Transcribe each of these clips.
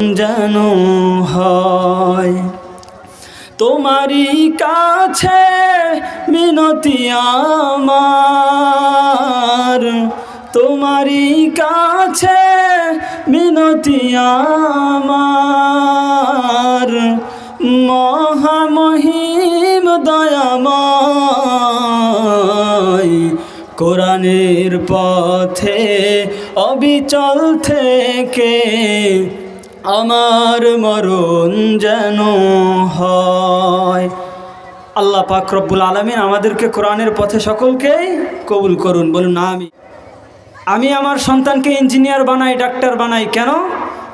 যেন হয়। তোমারই কাছে মিনতি আমার। তোমারই কাছে মিনতি আমার। মহামহিম দয়াময়, কোরআনের পথে অবিচল থেকে আমার মরণ যেন হয়। আল্লাহ পাক রব্বুল আলমিন আমাদেরকে কোরআনের পথে সকলকেই কবুল করুন। বলুন না আমি আমি আমার সন্তানকে ইঞ্জিনিয়ার বানাই, ডাক্তার বানাই কেন?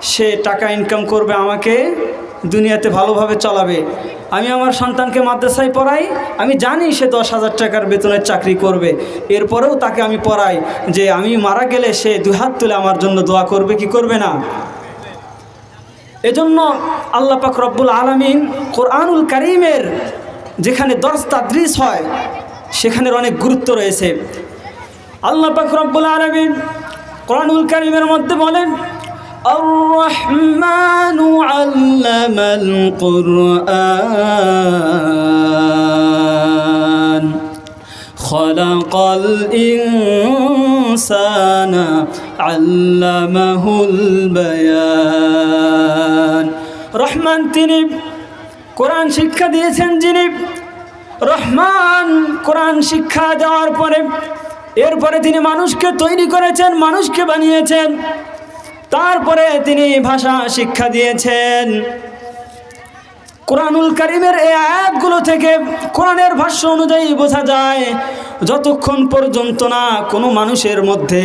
সে টাকা ইনকাম করবে, আমাকে দুনিয়াতে ভালোভাবে চলাবে। আমি আমার সন্তানকে মাদ্রাসায় পড়াই, আমি জানি সে দশ হাজার টাকার বেতনের চাকরি করবে। এরপরেও তাকে আমি পড়াই যে, আমি মারা গেলে সে দুহাত তুলে আমার জন্য দোয়া করবে, কি করবে না? এজন্য আল্লাহ পাক রব্বুল আলমিন কোরআনুল করিমের যেখানে দর্শ তাদ্রিস হয় সেখানের অনেক গুরুত্ব রয়েছে আল্লাহ পাক রব্বুল আলমিন কোরআনুল করিমের মধ্যে বলেন الرحمن علم القرآن خلق الإنسان علمه البيان রহমান তিনি, কোরআন শিক্ষা দিয়েছেন যিনি। রহমান কোরআন শিক্ষা দেওয়ার পরে, এরপরে তিনি মানুষকে তৈরি করেছেন, মানুষকে বানিয়েছেন। তারপরে তিনি ভাষা শিক্ষা দিয়েছেন। কোরআনুল করিমের এই আয়াতগুলো থেকে কোরআনের ভাষ্য অনুযায়ী বোঝা যায়, যতক্ষণ পর্যন্ত না কোনো মানুষের মধ্যে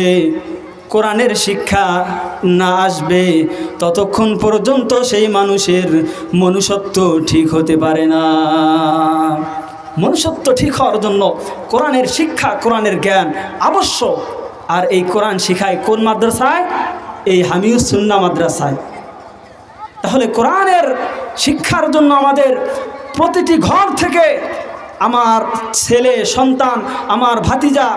কোরআনের শিক্ষা না আসবে, ততক্ষণ পর্যন্ত সেই মানুষের মনুষ্যত্ব ঠিক হতে পারে না। মনুষ্যত্ব ঠিক হওয়ার জন্য কোরআনের শিক্ষা, কোরআনের জ্ঞান আবশ্যক। আর এই কোরআন শিখায় কোন মাদ্রাসায়? এই হামিউস সুন্না মাদ্রাসায়। তাহলে কোরআনের শিক্ষার জন্য আমাদের প্রতিটি ঘর থেকে আমার ছেলে, সন্তান, আমার ভাতিজা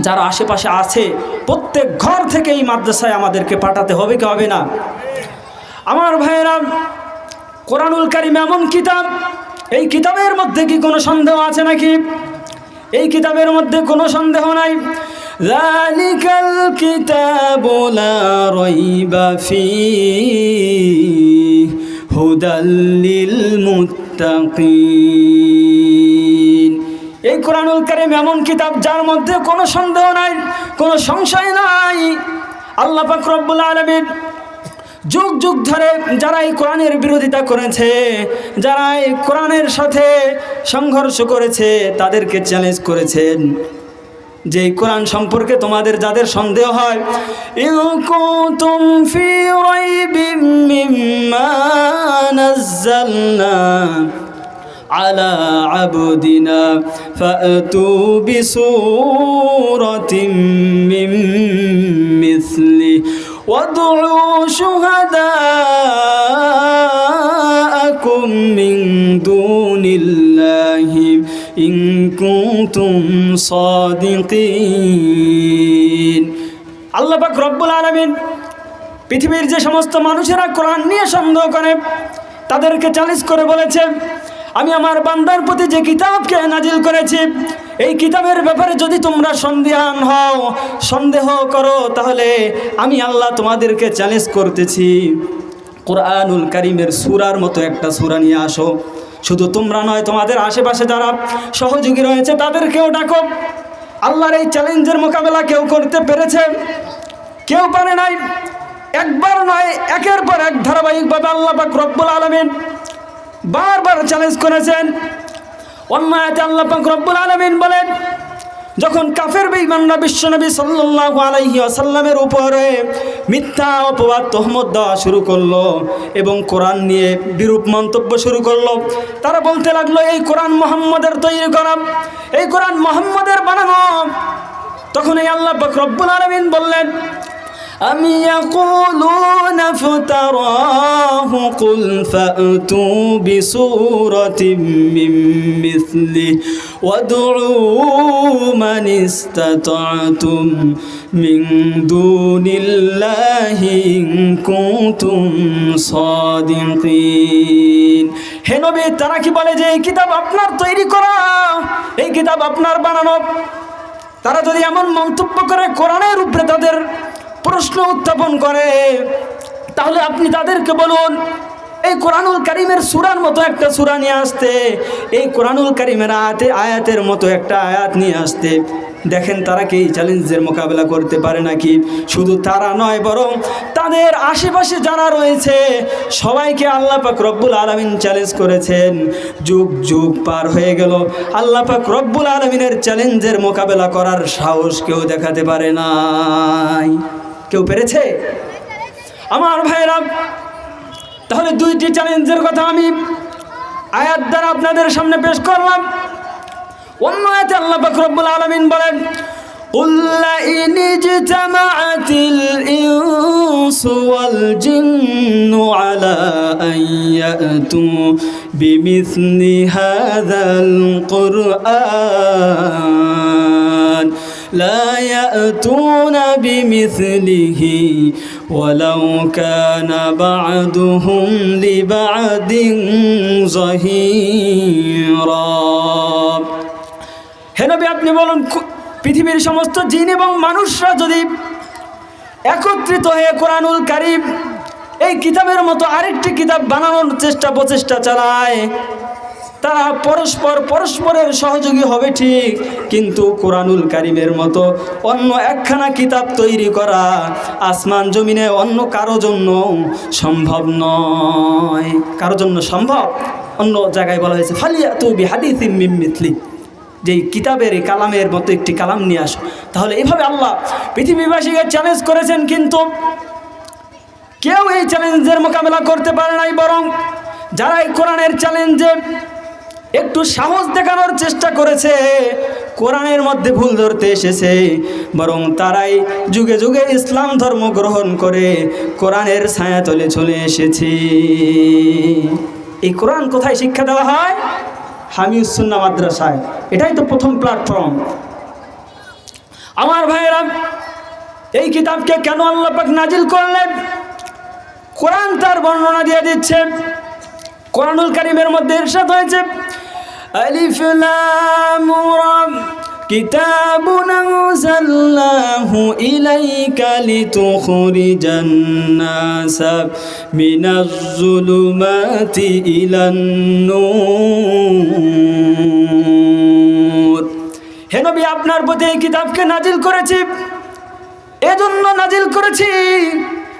যারা আশেপাশে আছে প্রত্যেক ঘর থেকে এই মাদ্রাসায় আমাদেরকে পাঠাতে হবে কি হবে না? আমার ভাইয়েরা, কোরআনুল কারিম এমন কিতাব, এই কিতাবের মধ্যে কি কোনো সন্দেহ আছে নাকি? এই কিতাবের মধ্যে কোনো সন্দেহ নাই? লালিকাল কিতাব ফি হুদাল্লিল মুত্তাকিন। এই কোরআনুল কারিম এমন কিতাব যার মধ্যে কোনো সন্দেহ নাই, কোনো সংশয় নাই। আল্লাহ পাক রব্বুল আলামিন যুগ যুগ ধরে যারা এই কোরআনের বিরোধিতা করেছে, যারা এই কোরআনের সাথে সংঘর্ষ করেছে, তাদেরকে চ্যালেঞ্জ করেছেন। যে কোরআন সম্পর্কে তোমাদের যাদের সন্দেহ হয় على عبدنا فأتوا بسورة من مثله وادعوا شهداءكم من دون الله إن كنتم صادقين আল্লাহ পাক রব্বুল আলামিন পৃথিবীর যে সমস্ত মানুষেরা কোরআন নিয়ে সন্দেহ করে তাদেরকে চ্যালেঞ্জ করে বলেছে আমি আমার বান্দার প্রতি যে কিতাবকে নাজিল করেছি, এই কিতাবের ব্যাপারে যদি তোমরা সন্দেহান হও, সন্দেহ করো, তাহলে আমি আল্লাহ তোমাদেরকে চ্যালেঞ্জ করতেছি। কোরআনুল করিমের সুরার মতো একটা সুরা নিয়ে আসো। শুধু তোমরা নয়, তোমাদের আশেপাশে যারা সহযোগী রয়েছে, তাদেরকেও ডাকো। আল্লাহর এই চ্যালেঞ্জের মোকাবেলা কেউ করতে পেরেছে? কেউ পারে নাই? একবার নয়, একের পর এক ধারাবাহিকভাবে আল্লাহ পাক রব্বুল আলমিন বারবার চ্যালেঞ্জ করেছেন। অন্য আল্লাহ রব্বুল আলমিন বলেন, যখন কাফের বেঈমানরা বিশ্বনবী সাল্লাল্লাহু আলাইহি ওয়াসাল্লামের উপরে মিথ্যা অপবাদ, তহমত দেওয়া শুরু করল এবং কোরআন নিয়ে বিরূপ মন্তব্য শুরু করল, তারা বলতে লাগল, এই কোরআন মোহাম্মদের তৈরি করা, এই কোরআন মোহাম্মদের বানানো। তখন এই আল্লাহ রব্বুল আলমিন বললেন أم يقولون افتراه قل فأتوا بسورة من مثله وادعوا من استطعتم من دون الله إن كنتم صادقين হে নবী তারা কি বলে যে এই কিতাব আপনার তৈরি করা এই কিতাব আপনার বানানো তারা যদি এমন মন্তব্য করে কোরআনের উপরে তাদের প্রশ্ন উত্থাপন করে। তাহলে আপনি তাদেরকে বলুন, এই কোরআনুল কারিমের সুরার মতো একটা সুরা নিয়ে আসতে, এই কোরআনুল কারিমের আয়াতে, আয়াতের মতো একটা আয়াত নিয়ে আসতে। দেখেন তারা কি এই চ্যালেঞ্জের মোকাবেলা করতে পারে নাকি? শুধু তারা নয়, বরং তাদের আশেপাশে যারা রয়েছে, সবাইকে আল্লাহ পাক রব্বুল আলমিন চ্যালেঞ্জ করেছেন। যুগ যুগ পার হয়ে গেল। আল্লাহ পাক রব্বুল আলমিনের চ্যালেঞ্জের মোকাবেলা করার সাহস কেউ দেখাতে পারে নাই। কেউ পেরেছে আমার ভাইরা তাহলে দুইটি চ্যালেঞ্জের কথা আমি আয়াত দ্বারা আপনাদের সামনে পেশ করলাম অন্য আয়াতে আল্লাহ পাক রব্বুল আলামিন বলেন قل لئن اجتمعت الإنس والجن على أن يأتوا بمثل هذا القرآن لا يأتون بمثله ولو كان بعضهم لبعض ظهيرا হে নবী আপনি বলুন কু- পৃথিবীর সমস্ত জিন এবং মানুষরা যদি একত্রিত হয়ে কোরআনুল কারিম এই কিতাবের মতো আরেকটি কিতাব বানানোর চেষ্টা প্রচেষ্টা চালায় তারা পরস্পর পরস্পরের সহযোগী হবে ঠিক, কিন্তু কোরআনুল কারিমের মতো অন্য একখানা কিতাব তৈরি করা আসমান জমিনে অন্য কারও জন্য সম্ভব নয়। কারও জন্য সম্ভব? অন্য জায়গায় বলা হয়েছে ফালিয়া তু বিহাদিস মিথলি। যেই কিতাবের, কালামের মতো একটি কালাম নিয়ে আসো। তাহলে এইভাবে আল্লাহ পৃথিবীবাসীকে চ্যালেঞ্জ করেছেন কিন্তু কেউ এই চ্যালেঞ্জের মোকাবেলা করতে পারে নাই বরং যারা এই কোরআনের চ্যালেঞ্জে একটু সাহস দেখানোর চেষ্টা করেছে। কোরআনের মধ্যে ভুল ধরতে এসেছে। বরং তারাই যুগে যুগে ইসলাম ধর্ম গ্রহণ করে, কোরআনের ছায়াতলে চলে এসেছে। এই কোরআন কোথায় শিক্ষা দেওয়া হয়? হামিউসুন্না মাদ্রাসায়। এটাই তো প্রথম প্ল্যাটফর্ম আমার ভাইয়েরা, এই কিতাবকে কেন আল্লাহ পাক নাজিল করলেন? কোরআন তার বর্ণনা দিয়ে দিচ্ছে। কোরআনুল কারিমের মধ্যে ইরশাদ হয়েছে। আলিফ লাম রা كتاب أنزلناه إليك لتخرج الناس من الظلمات إلى النور হে নবী আপনার প্রতি এই কিতাবকে নাজিল করেছি এজন্য নাজিল করেছি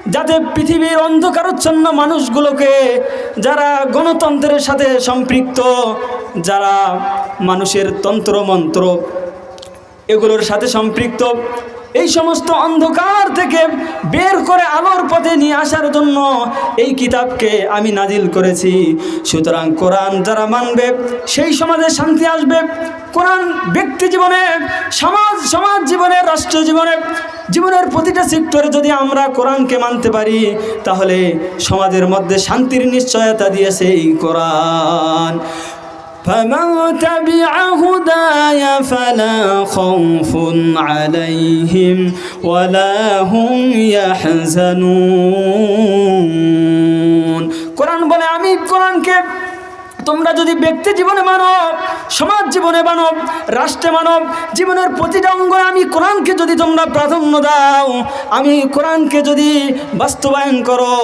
যাতে পৃথিবীর অন্ধকারচ্ছন্ন মানুষগুলোকে যারা গণতন্ত্রের সাথে সম্পৃক্ত, যারা মানুষের তন্ত্র, মন্ত্র এগুলোর সাথে সম্পৃক্ত, এই সমস্ত অন্ধকার থেকে বের করে আলোর পথে নিয়ে আসার জন্য এই কিতাবকে আমি নাজিল করেছি। সুতরাং কোরআন যারা মানবে, সেই সমাজে শান্তি আসবে। কোরআন ব্যক্তি জীবনে, সমাজ সমাজ জীবনে, রাষ্ট্র জীবনে জীবনের প্রতিটা সেক্টরে যদি আমরা কোরআনকে মানতে পারি তাহলে সমাজের মধ্যে শান্তির নিশ্চয়তা দিয়েছে এই কোরআন فمن تبع هداي فلا خوف عليهم ولا هم يحزنون কোরআন বলে আমি কোরআনকে তোমরা যদি ব্যক্তি জীবনে মানব, সমাজ জীবনে মানব, রাষ্ট্রে মানব, জীবনের প্রতিটা অঙ্গ আমি কোরআনকে যদি তোমরা প্রাধান্য দাও, আমি কোরআনকে যদি বাস্তবায়ন করো,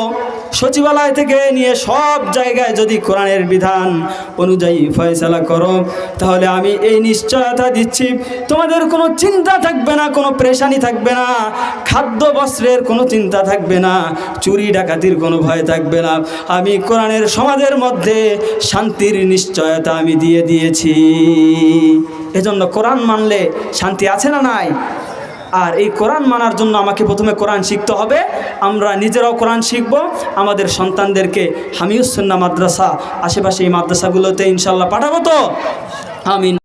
সচিবালয় থেকে নিয়ে সব জায়গায় যদি কোরআনের বিধান অনুযায়ী ফয়সালা করো, তাহলে আমি এই নিশ্চয়তা দিচ্ছি। তোমাদের কোনো চিন্তা থাকবে না, কোনো প্রেশানি থাকবে না, খাদ্য বস্ত্রের কোনো চিন্তা থাকবে না, চুরি ডাকাতির কোনো ভয় থাকবে না। আমি কোরআনের সমাজের মধ্যে শান্তির নিশ্চয়তা আমি দিয়ে দিয়েছি। এজন্য কোরআন মানলে শান্তি আছে না নাই? আর এই কোরআন মানার জন্য আমাকে প্রথমে কোরআন শিখতে হবে। আমরা নিজেরাও কোরআন শিখব। আমাদের সন্তানদেরকে হামিউসন্না মাদ্রাসা আশেপাশে এই মাদ্রাসাগুলোতে ইনশাল্লাহ পাঠাবো তো? আমিন।